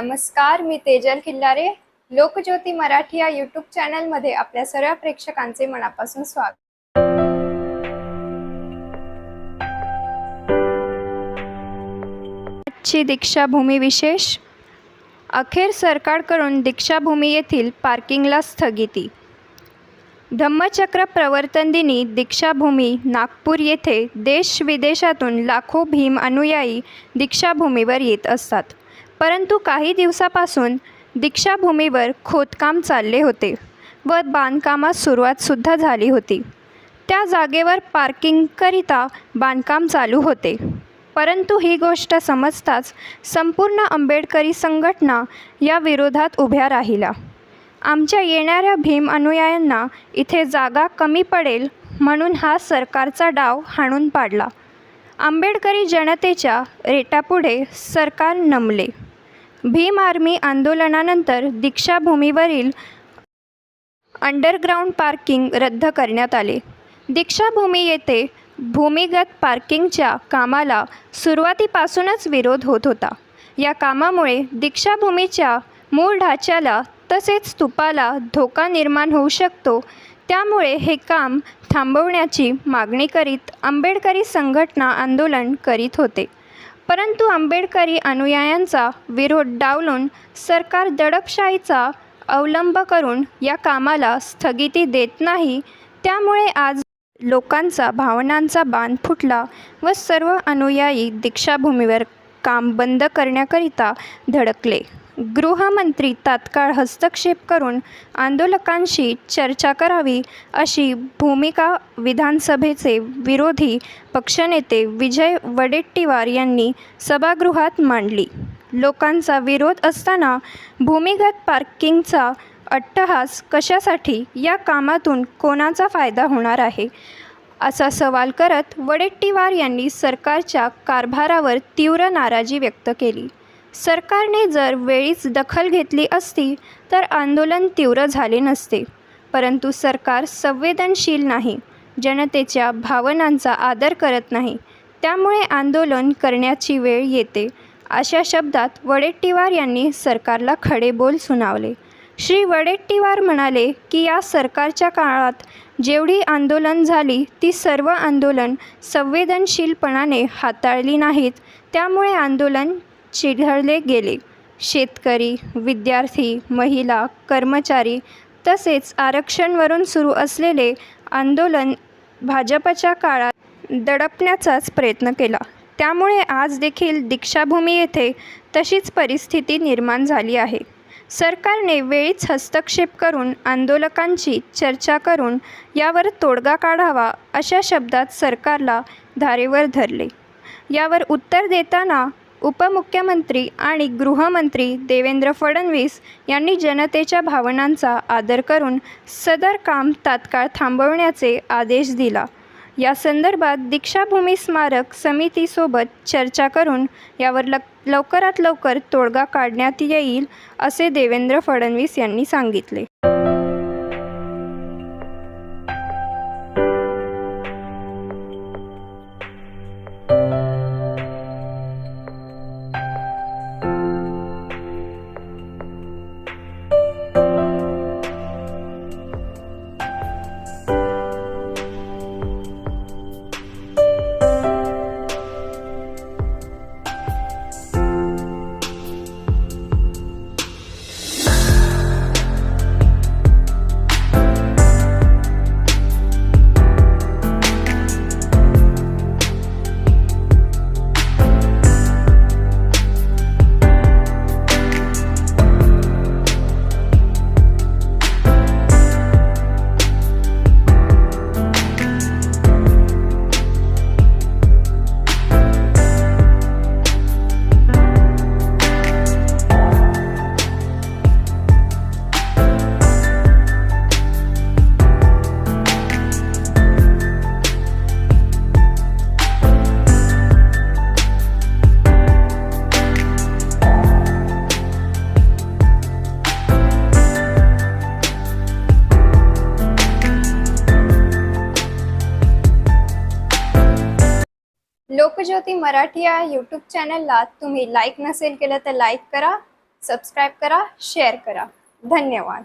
नमस्कार मी तेजल खिल्लारे. लोकज्योती मराठी या यूट्यूब चॅनलमध्ये आपल्या सर्व प्रेक्षकांचे मनापासून स्वागत. आजची दीक्षाभूमी विशेष. अखेर सरकारकडून दीक्षाभूमी येथील पार्किंगला स्थगिती. धम्मचक्र प्रवर्तन दिनी दीक्षाभूमी नागपूर येथे देश विदेशातून लाखो भीम अनुयायी दीक्षाभूमीवर येत असतात. परंतु काही दिवसापासून दीक्षाभूमीवर खोदकाम चालले होते व बांधकामास सुरुवातसुद्धा झाली होती. त्या जागेवर पार्किंगकरिता बांधकाम चालू होते. परंतु ही गोष्ट समजताच संपूर्ण आंबेडकरी संघटना या विरोधात उभ्या राहिल्या. आमच्या येणाऱ्या भीम अनुयायांना इथे जागा कमी पडेल म्हणून हा सरकारचा डाव हाणून पाडला. आंबेडकरी जनतेच्या रेटापुढे सरकार नमले. भीम आर्मी आंदोलनानंतर दीक्षाभूमीवरील अंडरग्राऊंड पार्किंग रद्द करण्यात आले. दीक्षाभूमी येथे भूमिगत पार्किंगच्या कामाला सुरुवातीपासूनच विरोध होत होता. या कामामुळे दीक्षाभूमीच्या मूळ ढाच्याला तसेच स्तूपाला धोका निर्माण होऊ शकतो. त्यामुळे हे काम थांबवण्याची मागणी करीत आंबेडकरी संघटना आंदोलन करीत होते. परंतु आंबेडकरी अनुयायांचा विरोध डावलून सरकार दडपशाहीचा अवलंब करून या कामाला स्थगिती देत नाही त्यामुळे आज लोकांचा भावनांचा बांध फुटला व सर्व अनुयायी दीक्षाभूमीवर काम बंद करण्याकरिता धडकले. गृहमंत्री तात्काळ हस्तक्षेप करून आंदोलकांशी चर्चा करावी अशी भूमिका विधानसभेचे विरोधी पक्षनेते विजय वडेट्टीवार यांनी सभागृहात मांडली. लोकांचा विरोध असताना भूमिगत पार्किंगचा अट्टहास कशासाठी या कामातून कोणाचा फायदा होणार आहे? असा सवाल करत वडेट्टीवार यांनी सरकारच्या कारभारावर तीव्र नाराजी व्यक्त केली. सरकारने जर वेळीच दखल घेतली असती तर आंदोलन तीव्र झाले नसते. परंतु सरकार संवेदनशील नाही जनतेच्या भावनांचा आदर करत नाही. त्यामुळे आंदोलन करण्याची वेळ येते अशा शब्दात वडेट्टीवार यांनी सरकारला खडे बोल सुनावले. श्री वडेट्टीवार म्हणाले की या सरकारच्या काळात जेवढी आंदोलन झाली ती सर्व आंदोलन संवेदनशीलपणाने हाताळली नाहीत. त्यामुळे आंदोलन चिघळले गेले. शेतकरी विद्यार्थी महिला कर्मचारी तसेच आरक्षणवरून सुरू असलेले आंदोलन भाजपच्या काळात दडपण्याचाच प्रयत्न केला. त्यामुळे आज देखील दीक्षाभूमी येथे तशीच परिस्थिती निर्माण झाली आहे. सरकारने वेळीच हस्तक्षेप करून आंदोलकांची चर्चा करून यावर तोडगा काढावा अशा शब्दात सरकारला धारेवर धरले. यावर उत्तर देताना उपमुख्यमंत्री आणि गृहमंत्री देवेंद्र फडणवीस यांनी जनतेच्या भावनांचा आदर करून सदर काम तात्काळ थांबवण्याचे आदेश दिला. या संदर्भात दीक्षाभूमी स्मारक समितीसोबत चर्चा करून यावर लक लवकरात लवकर तोडगा काढण्यात येईल असे देवेंद्र फडणवीस यांनी सांगितले. लोकज्योती मराठी या यूट्यूब चॅनलला तुम्ही लाईक नसेल केलं तर लाईक करा सबस्क्राईब करा शेअर करा. धन्यवाद.